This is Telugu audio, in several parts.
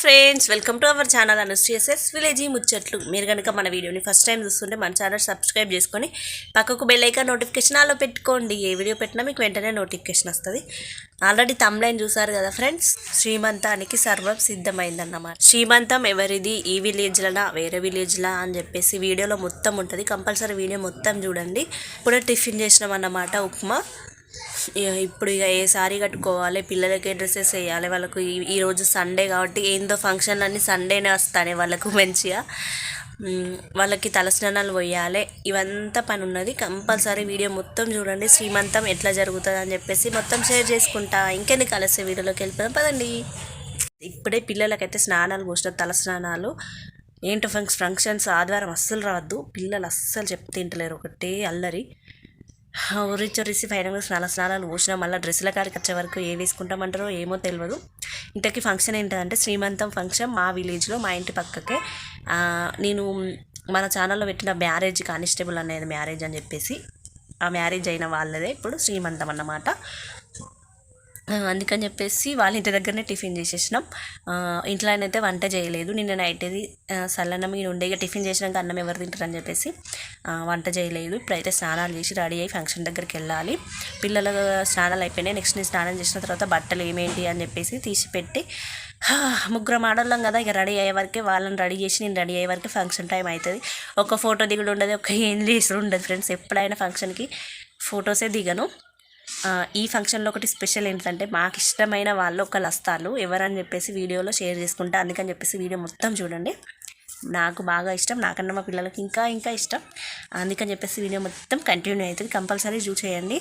Friends welcome to our channel Anushree SS village ముచ్చట్లు. మీరు కనుక మన వీడియోని ఫస్ట్ టైం చూస్తుంటే మన ఛానల్ సబ్స్క్రైబ్ చేసుకొని పక్కకు బెల్ నోటిఫికేషన్ ఆలో పెట్టుకోండి. ఏ వీడియో పెట్టినా మీకు వెంటనే నోటిఫికేషన్ వస్తుంది. ఆల్రెడీ తమ్లైన్ చూసారు కదా ఫ్రెండ్స్? శ్రీమంతానికి సర్వం సిద్ధమైందన్నమాట. శ్రీమంతం ఎవరిది? ఈ విలేజ్లనా? వేరే విలేజ్లా? అని చెప్పేసి వీడియోలో మొత్తం ఉంటుంది. కంపల్సరీ వీడియో మొత్తం చూడండి. ఇప్పుడే టిఫిన్ చేసినాం అన్నమాట ఉప్మా. ఇప్పుడు ఇక ఏ సారీ కట్టుకోవాలి పిల్లలకి డ్రెస్సెస్ వేయాలి వాళ్ళకు ఈ- ఈరోజు సండే కాబట్టి ఏందో ఫంక్షన్ అన్నీ సండేనే వస్తాయి వాళ్ళకు మంచిగా. వాళ్ళకి తలస్నానాలు పోయాలి. ఇవంతా పని ఉన్నది. కంపల్సరీ వీడియో మొత్తం చూడండి. శ్రీమంతం ఎట్లా జరుగుతుంది అని చెప్పేసి మొత్తం షేర్ చేసుకుంటా. ఇంకెన్ని కలిసే వీడియోలోకి వెళ్ళిపోదాం. పదండి. ఇప్పుడే పిల్లలకైతే స్నానాలు పోసిన తలస్నానాలు. ఏంటో ఫంక్స్ ఫంక్షన్స్ ఆదివారం అస్సలు రావద్దు. పిల్లలు అస్సలు చెప్తే తింటలేరు. ఒకటే అల్లరి. ఉరిచి ఉరిసి ఫైనల్గా స్నాన స్నానాలు పోసిన మళ్ళీ డ్రెస్సుల కాడికి వచ్చే వరకు ఏ వేసుకుంటామంటారో ఏమో తెలియదు ఇంతకీ ఫంక్షన్ ఏంటంటే శ్రీమంతం ఫంక్షన్ మా విలేజ్లో మా ఇంటి పక్కకే. నేను మన ఛానల్లో పెట్టిన మ్యారేజ్ కానిస్టేబుల్ అనేది మ్యారేజ్ అని చెప్పేసి ఆ మ్యారేజ్ అయిన వాళ్ళదే ఇప్పుడు శ్రీమంతం అన్నమాట. అందుకని చెప్పేసి వాళ్ళ ఇంటి దగ్గరనే టిఫిన్ చేసేసినాం. ఇంట్లో ఇంట్లో అయితే వంట చేయలేదు. నిన్న నైట్ ఇది సల్లన్నం మీరు ఉండే టిఫిన్ చేసినాక అన్నం ఎవరు తింటారని చెప్పేసి వంట చేయలేదు. ఇప్పుడైతే స్నానాలు చేసి రెడీ అయ్యి ఫంక్షన్ దగ్గరికి వెళ్ళాలి. పిల్లల స్నానాలు అయిపోయినాయి. నెక్స్ట్ నేను స్నానం చేసిన తర్వాత బట్టలు ఏమేంటి అని చెప్పేసి తీసి పెట్టి ముగ్గురం ఆడోళ్ళం కదా ఇక రెడీ అయ్యే వరకే వాళ్ళని రెడీ చేసి నేను రెడీ అయ్యే వరకు ఫంక్షన్ టైం అవుతుంది. ఒక ఫోటో దిగుడు ఉండదు ఒక ఏం చేసి ఉండదు. ఫ్రెండ్స్ ఎప్పుడైనా ఫంక్షన్కి ఫొటోసే దిగను. ఈ ఫంక్షన్లో ఒకటి స్పెషల్ ఏంటంటే మాకు ఇష్టమైన వాళ్ళు ఒకళ్ళు వస్తారు. ఎవరని చెప్పేసి వీడియోలో షేర్ చేసుకుంటా. అందుకని చెప్పేసి వీడియో మొత్తం చూడండి. నాకు బాగా ఇష్టం. నాకన్నా మా పిల్లలకి ఇంకా ఇంకా ఇష్టం. అందుకని చెప్పేసి వీడియో మొత్తం కంటిన్యూ అవుతుంది. కంపల్సరీ చూసేయండి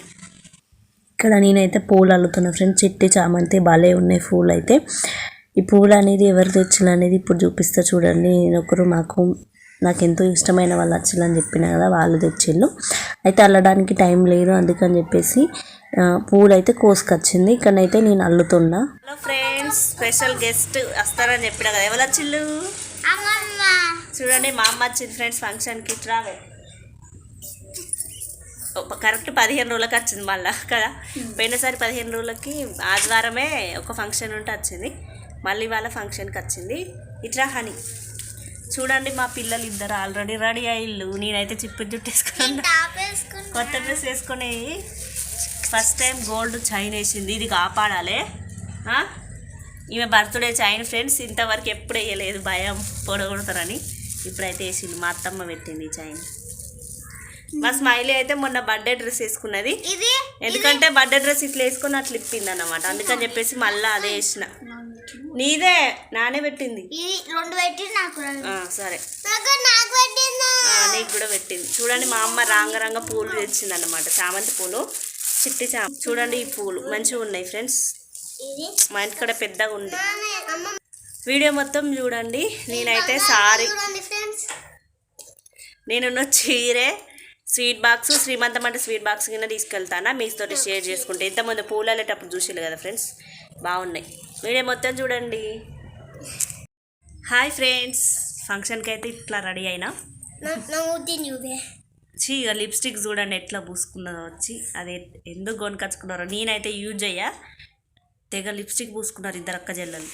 ఇక్కడ నేనైతే పూలు అల్లుతున్నా ఫ్రెండ్స్. చెట్టు చామంతి బాలే ఉన్నాయి పూలు అయితే ఈ పూలు అనేది ఎవరు తెచ్చిన అనేది ఇప్పుడు చూపిస్తా చూడండి. నేను ఒకరు మాకు నాకు ఎంతో ఇష్టమైన వాళ్ళు వచ్చిందని చెప్పిన కదా వాళ్ళు తెచ్చిళ్ళు అయితే అల్లడానికి టైం లేదు. అందుకని చెప్పేసి ఆ, పూలు అయితే కోసుకొచ్చింది. ఇక్కడైతే నేను అల్లుతున్నా. హలో ఫ్రెండ్స్ స్పెషల్ గెస్ట్ వస్తారని చెప్పిన కదా. ఎవరు వచ్చిళ్ళు? చూడండి మా అమ్మ వచ్చింది ఫ్రెండ్స్ ఫంక్షన్కి. ట్రావే కరెక్ట్ పదిహేను రోజులకి వచ్చింది మళ్ళా కదా? పోయినసారి పదిహేను రోజులకి ఆదివారమే ఒక ఫంక్షన్ ఉంటే వచ్చింది. మళ్ళీ వాళ్ళ ఫంక్షన్కి వచ్చింది. ఇట్లా హనీ. చూడండి మా పిల్లలు ఇద్దరు ఆల్రెడీ రెడీ అయ్యిళ్ళు. నేనైతే చిప్పు జుట్టు వేసుకున్నాను కొత్త డ్రెస్ వేసుకొని ఫస్ట్ టైం గోల్డ్ చైన్ వేసింది. ఇది కాపాడాలి? ఈమె బర్త్డే చైన్ ఫ్రెండ్స్ ఇంతవరకు ఎప్పుడు వేయలేదు. భయం పొడగొడతారని ఇప్పుడైతే వేసింది. మా అత్తమ్మ పెట్టింది చైన్ మా స్మైలీ అయితే మొన్న బర్త్డే డ్రెస్ వేసుకున్నది. ఎందుకంటే బర్త్డే డ్రెస్ ఇట్లా వేసుకొని అట్లా ఇప్పింది అన్నమాట అందుకని చెప్పేసి మళ్ళీ అదే వేసిన. నీదే నానే పెట్టింది. రెండు నాకు సరే. నీకు కూడా పెట్టింది. చూడండి మా అమ్మ రాంగ రంగ పూలు తెచ్చింది అనమాట చామంతి పూలు. చిట్టి చేప చూడండి ఈ పూలు. మంచిగా ఉన్నాయి ఫ్రెండ్స్. మా ఇంటికాడ పెద్దగా ఉంది. వీడియో మొత్తం చూడండి. నేనైతే సారీ. నేనున్న చీరే స్వీట్ బాక్స్ శ్రీమంతం అంటే స్వీట్ బాక్స్ కింద తీసుకెళ్తానా. మీతో షేర్ చేసుకుంటే. ఇంతమంది పూలు వెళ్ళేటప్పుడు చూసారు కదా ఫ్రెండ్స్. బాగున్నాయి. వీడియో మొత్తం చూడండి. Hi friends. ఫంక్షన్కి అయితే ఇట్లా రెడీ అయినా. వచ్చి ఇక లిప్స్టిక్ చూడండి ఎట్లా పూసుకున్నదో. వచ్చి అది ఎందుకు కొనుకొచ్చుకున్నారో నేనైతే యూజ్ అయ్యా తెగ లిప్స్టిక్ పూసుకున్నారు ఇద్దరు అక్క చెల్లెలు.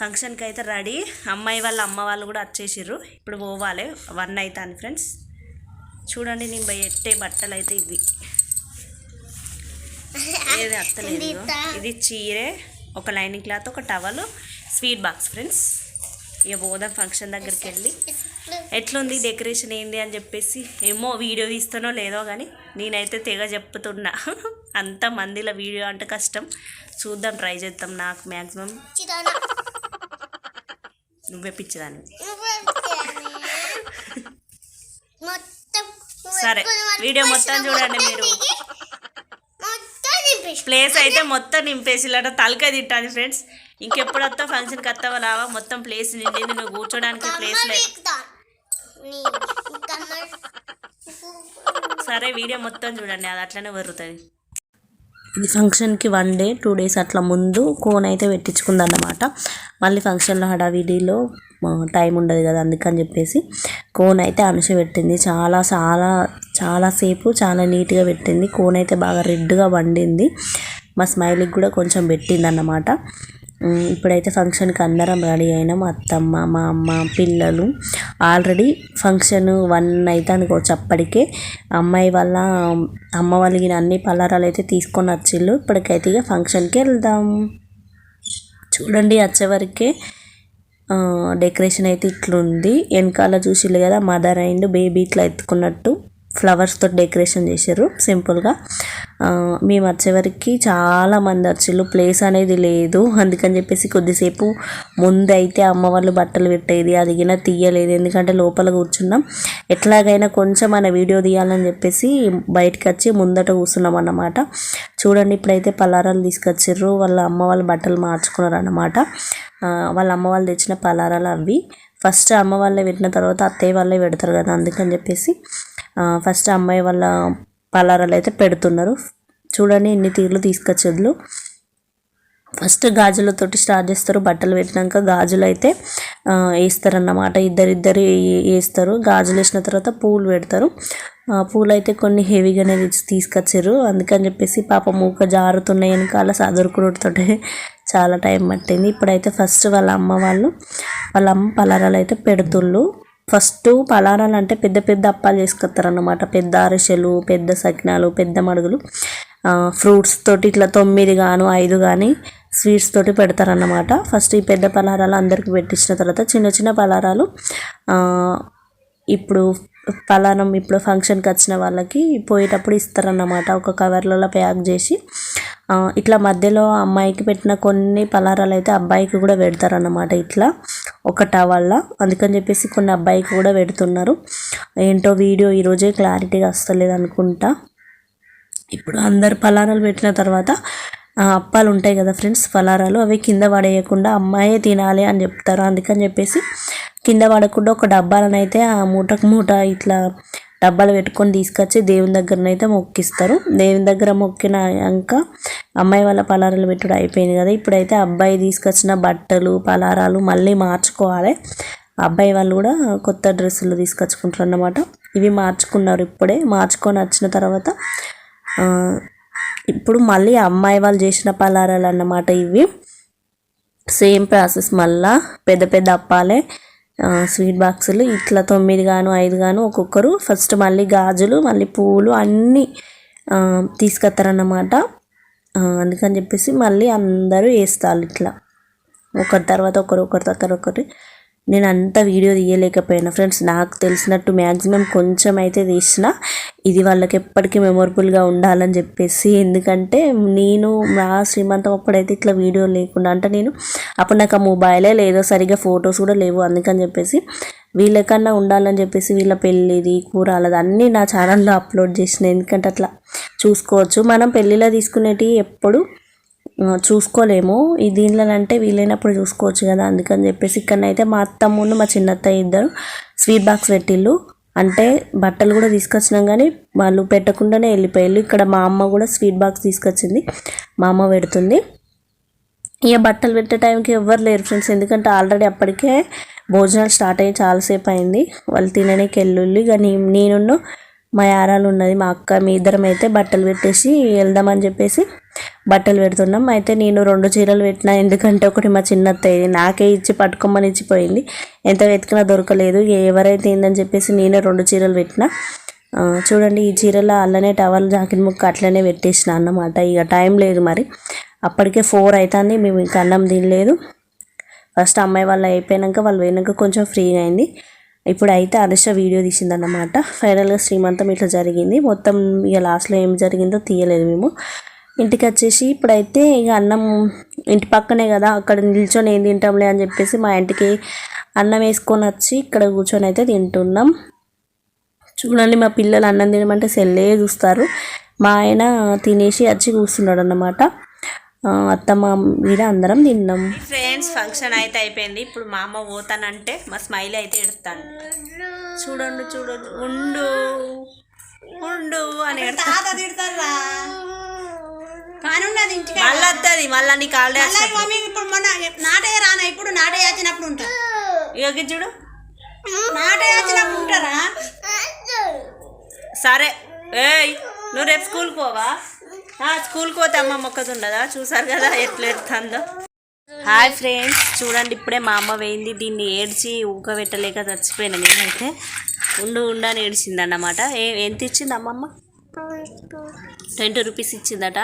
ఫంక్షన్కి అయితే రెడీ. అమ్మాయి వాళ్ళ అమ్మ వాళ్ళు కూడా వచ్చేసారు ఇప్పుడు పోవాలి. వన్ అవుతాను ఫ్రెండ్స్. చూడండి నేను పోయి ఎట్టే బట్టలు అయితే ఇవి. ఏది అత్తలేదు. ఇది చీరే ఒక లైనింగ్ క్లాత్ ఒక టవల్ స్వీట్ బాక్స్ ఫ్రెండ్స్. ఇక పోదాం ఫంక్షన్ దగ్గరికి వెళ్ళి. ఎట్లుంది డెకరేషన్ ఏంది అని చెప్పేసి ఏమో వీడియో తీస్తానో లేదో కానీ నేనైతే తెగ చెప్తున్నా. అంత మందిలో వీడియో అంటే కష్టం. చూద్దాం ట్రై చేద్దాం నాకు మ్యాక్సిమం నువ్వే పిచ్చిదాన్ని సరే వీడియో మొత్తం చూడండి మీరు. ప్లేస్ అయితే మొత్తం నింపేసిల్లట తలకాయ తింటాను ఫ్రెండ్స్. ఇంకెప్పుడు వస్తావు ఫంక్షన్కి వస్తావా రావా మొత్తం ప్లేస్ నిండింది నువ్వు కూర్చోడానికి ప్లేస్ లేదు సరే వీడియో మొత్తం చూడండి. అది అట్లనే వరుతుంది ఇది ఫంక్షన్కి వన్ డే టూ డేస్ అట్లా ముందు కోన్ అయితే పెట్టించుకుందన్నమాట. మళ్ళీ ఫంక్షన్లో హడావిడిలో టైం ఉండదు కదా అందుకని చెప్పేసి కోన్ అయితే అనుష పెట్టింది. చాలా చాలా చాలాసేపు చాలా నీట్గా పెట్టింది. కోన్ అయితే బాగా రెడ్గా వండింది. మా స్మైల్కి కూడా కొంచెం పెట్టింది అన్నమాట ఇప్పుడైతే ఫంక్షన్కి అందరం రెడీ అయినాం. అత్తమ్మ మా అమ్మ పిల్లలు. ఆల్రెడీ ఫంక్షన్ వన్ అయితే అనుకోవచ్చు అప్పటికే. అమ్మాయి వాళ్ళ అమ్మ వాళ్ళకి అన్ని పలారాలు అయితే తీసుకొని వచ్చిళ్ళు. ఇప్పటికైతే ఇక ఫంక్షన్కి వెళ్దాం. చూడండి వచ్చేవరకే డెకరేషన్ అయితే ఇట్లుంది. వెనకాల చూసిళ్ళు కదా మదర్ అండ్ బేబీ ఇట్లా ఎత్తుకున్నట్టు. ఫ్లవర్స్తో డెకరేషన్ చేశారు సింపుల్గా. మేము వచ్చేవరకు చాలా మంది వచ్చారు ప్లేస్ అనేది లేదు. అందుకని చెప్పేసి కొద్దిసేపు ముందు అయితే అమ్మ వాళ్ళు బట్టలు పెట్టేది అదిగినా తీయలేదు. ఎందుకంటే లోపల కూర్చున్నాం. ఎట్లాగైనా కొంచెం మన వీడియో తీయాలని చెప్పేసి బయటకు వచ్చి ముందట కూర్చున్నాం అన్నమాట. చూడండి ఇప్పుడైతే పలారాలు తీసుకొచ్చారు. వాళ్ళ అమ్మ వాళ్ళు బట్టలు మార్చుకున్నారు అన్నమాట వాళ్ళ అమ్మ వాళ్ళు తెచ్చిన పలారాలు అవి. ఫస్ట్ అమ్మ వాళ్ళే పెట్టిన తర్వాత అత్తయ్య వాళ్ళే పెడతారు కదా అందుకని చెప్పేసి ఫస్ట్ అమ్మాయి వాళ్ళ పలారాలు అయితే పెడుతున్నారు. చూడండి ఎన్ని తీర్లు తీసుకొచ్చేది ఫస్ట్ గాజులతోటి స్టార్ట్ చేస్తారు. బట్టలు పెట్టినాక గాజులు అయితే వేస్తారన్నమాట. ఇద్దరిద్దరు వేస్తారు. గాజులు వేసిన తర్వాత పూలు పెడతారు. పూలు అయితే కొన్ని హెవీగానే తెచ్చి తీసుకొచ్చారు. అందుకని చెప్పేసి పాప మూక జారుతున్నాయి వెనకాల. సదురుకుడుతోటే చాలా టైం పట్టింది. ఇప్పుడైతే ఫస్ట్ వాళ్ళ అమ్మ వాళ్ళు వాళ్ళ అమ్మ పలారాలు అయితే పెడుతుళ్ళు. ఫస్ట్ పలారాలు అంటే పెద్ద పెద్ద అప్పాలు చేసుకొస్తారు పెద్ద అరిసెలు పెద్ద సకినాలు పెద్ద మడుగులు. ఫ్రూట్స్ తోటి ఇట్లా తొమ్మిది గాను ఐదు కానీ స్వీట్స్ తోటి పెడతారన్నమాట. ఫస్ట్ ఈ పెద్ద పలారాలు అందరికి పెట్టించిన తర్వాత చిన్న చిన్న పలారాలు ఇప్పుడు పలారం ఇప్పుడు ఫంక్షన్కి వచ్చిన వాళ్ళకి పోయేటప్పుడు ఇస్తారన్నమాట. ఒక కవర్లలో ప్యాక్ చేసి ఇట్లా మధ్యలో అమ్మాయికి పెట్టిన కొన్ని పలారాలు అయితే అబ్బాయికి కూడా పెడతారన్నమాట ఇట్లా ఒక టవల్లా అందుకని చెప్పేసి కొన్ని అబ్బాయికి కూడా పెడుతున్నారు. ఏంటో వీడియో ఈరోజే క్లారిటీగా వస్తలేదు అనుకుంటా. ఇప్పుడు అందరు పలారాలు పెట్టిన తర్వాత అప్పాలు ఉంటాయి కదా ఫ్రెండ్స్ పలారాలు అవి కింద పడేయకుండా అమ్మాయే తినాలి అని చెప్తారు. అందుకని చెప్పేసి కింద పడకుండా ఒక డబ్బాలనైతే ఆ మూటకు మూట ఇట్లా డబ్బాలు పెట్టుకొని తీసుకొచ్చి దేవుని దగ్గరనైతే మొక్కిస్తారు. దేవుని దగ్గర మొక్కినాక అమ్మాయి వాళ్ళ పలారాలు పెట్టుడు అయిపోయింది కదా. ఇప్పుడైతే అబ్బాయి తీసుకొచ్చిన బట్టలు పలారాలు మళ్ళీ మార్చుకోవాలి. అబ్బాయి వాళ్ళు కూడా కొత్త డ్రెస్సులు తీసుకొచ్చుకుంటారు అన్నమాట. ఇవి మార్చుకున్నారు ఇప్పుడే. మార్చుకొని వచ్చిన తర్వాత ఇప్పుడు మళ్ళీ అమ్మాయి వాళ్ళు చేసిన పలారాలు అన్నమాట ఇవి. సేమ్ ప్రాసెస్ మళ్ళా పెద్ద పెద్ద అప్పాలే. స్వీట్ బాక్సులు ఇట్లా తొమ్మిది గాను ఐదు గాను ఒక్కొక్కరు ఫస్ట్ మళ్ళీ గాజులు మళ్ళీ పువ్వులు అన్నీ తీసుకొస్తారన్నమాట. అందుకని చెప్పేసి మళ్ళీ అందరూ వేస్తారు ఇట్లా. ఒకరి తర్వాత ఒకరు ఒకరి తర్వాత ఒకటి నేను అంత వీడియో తీయలేకపోయినా. ఫ్రెండ్స్ నాకు తెలిసినట్టు మ్యాక్సిమం కొంచెం అయితే తీసిన ఇది వాళ్ళకి ఎప్పటికీ మెమొరబుల్గా ఉండాలని చెప్పేసి. ఎందుకంటే నేను నా శ్రీమంతం అప్పుడైతే ఇట్లా వీడియో లేకుండా అంటే నేను అప్పుడు నాకు ఆ మొబైలే లేదో సరిగ్గా ఫొటోస్ కూడా లేవు అందుకని చెప్పేసి. వీళ్ళకన్నా ఉండాలని చెప్పేసి వీళ్ళ పెళ్ళిది కూరలది అన్నీ నా ఛానల్లో అప్లోడ్ చేసిన. ఎందుకంటే అట్లా చూసుకోవచ్చు. మనం పెళ్ళిలో తీసుకునేటివి ఎప్పుడు చూసుకోలేము. ఈ దీనిలో అంటే వీలైనప్పుడు చూసుకోవచ్చు కదా అందుకని చెప్పేసి ఇక్కడనైతే మా అత్తమ్మును మా చిన్నత్తయ్య ఇద్దరు స్వీట్ బాక్స్ పెట్టిళ్ళు. అంటే బట్టలు కూడా తీసుకొచ్చినాం కానీ వాళ్ళు పెట్టకుండానే వెళ్ళిపోయారు. ఇక్కడ మా అమ్మ కూడా స్వీట్ బాక్స్ తీసుకొచ్చింది. మా అమ్మ పెడుతుంది. ఇక బట్టలు పెట్టే టైంకి ఎవ్వరు లేరు ఫ్రెండ్స్. ఎందుకంటే ఆల్రెడీ అప్పటికే భోజనాలు స్టార్ట్ అయ్యి చాలాసేపు అయింది. వాళ్ళు తినడానికి వెళ్ళుళ్ళు. ఇక నేనున్ను నేను మా యారాలు ఉన్నది మా అక్క మీ ఇద్దరం అయితే బట్టలు పెట్టేసి వెళ్దామని చెప్పేసి బట్టలు పెడుతున్నాం. అయితే నేను రెండు చీరలు పెట్టినా ఎందుకంటే ఒకటి మా చిన్నత్తయ్యది నాకే ఇచ్చి పట్టుకోమని ఇచ్చిపోయింది. ఎంత వెతికినా దొరకలేదు. ఎవరైతే ఏందని చెప్పేసి నేనే రెండు చీరలు పెట్టిన. చూడండి ఈ చీరలో అల్లనే టవల్ జాకెట్ ముక్క అట్లనే పెట్టేసిన అన్నమాట. ఇక టైం లేదు మరి. అప్పటికే ఫోర్ అవుతుంది మేము ఇంకా అన్నం తినలేదు. ఫస్ట్ అమ్మాయి వాళ్ళు అయిపోయాక వాళ్ళు పోయినాక కొంచెం ఫ్రీగా అయింది. ఇప్పుడు అయితే అరిష వీడియో తీసిందన్నమాట ఫైనల్గా శ్రీమంతం ఇట్లా జరిగింది. మొత్తం ఇక లాస్ట్లో ఏం జరిగిందో తీయలేదు మేము. ఇంటికి వచ్చేసి ఇప్పుడైతే ఇక అన్నం ఇంటి పక్కనే కదా అక్కడ నిల్చొని ఏం తింటాంలే అని చెప్పేసి మా ఇంటికి అన్నం వేసుకొని వచ్చి ఇక్కడ కూర్చొని అయితే తింటున్నాం. చూడండి మా పిల్లలు అన్నం తినమంటే సెల్లే చూస్తారు. మా ఆయన తినేసి వచ్చి కూర్చున్నాడు అన్నమాట అత్తమ్మ మీద అందరం తిన్నాం. ఫ్రెండ్స్ ఫంక్షన్ అయితే అయిపోయింది. ఇప్పుడు మా అమ్మ పోతానంటే మా స్మైల్ అయితే ఎడతాను. చూడండి చూడండి ఉండు ఉండు అని తాత కానీ ఉన్నది ఇంటికి మళ్ళీ వస్తుంది మళ్ళీ నీకు ఆల్రెడీ మళ్ళీ ఇప్పుడు మొన్న నాటే రానా ఇప్పుడు నాటే వచ్చినప్పుడు ఉంటా. ఇక చూడు. నాటే వచ్చినప్పుడు ఉంటారా? సరే. ఏయ్ నువ్వు రేపు స్కూల్కి పోవా? ఆ, స్కూల్కి పోతే అమ్మ మొక్కతుండదా? చూసారు కదా ఎట్లా ఎడుతుందో హాయ్ ఫ్రెండ్స్ చూడండి ఇప్పుడే మా అమ్మ వేయింది. దీన్ని ఏడ్చి ఊకబెట్టలేక చచ్చిపోయినా నేనైతే. ఉండు ఉండు అని ఏడిచింది అన్నమాట ఏ ఎంత ఇచ్చింది అమ్మమ్మ? ట్వంటీ రూపీస్ ఇచ్చిందట.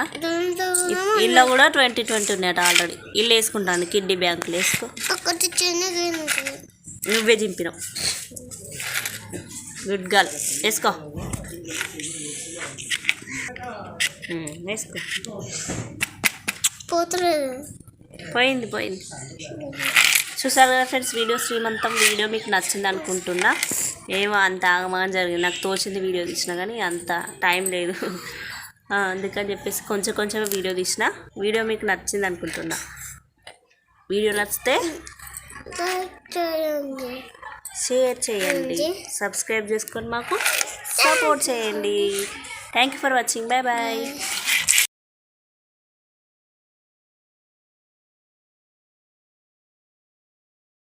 ఇల్లు కూడా ట్వంటీ ట్వంటీ ఉన్నాయట ఆల్రెడీ. ఇల్లు వేసుకుంటాను కిడ్డీ బ్యాంకులు వేసుకో. నువ్వే చింపినావు గుడ్ గర్ల్. వేసుకో. వేసుకో. పోతలేదు. పోయింది పోయింది. చూసారు కదా ఫ్రెండ్స్ వీడియో శ్రీమంతం వీడియో మీకు నచ్చింది అనుకుంటున్నా. ఏమో అంత ఆగమాగం జరిగింది. నాకు తోచింది వీడియో తీసిన కానీ అంత టైం లేదు. అందుకని చెప్పేసి కొంచెం కొంచెం వీడియో తీసిన. వీడియో మీకు నచ్చింది అనుకుంటున్నా. వీడియో నచ్చితే షేర్ చేయండి. చేయండి. సబ్స్క్రైబ్ చేసుకొని మాకు సపోర్ట్ చేయండి. Thank you for watching bye bye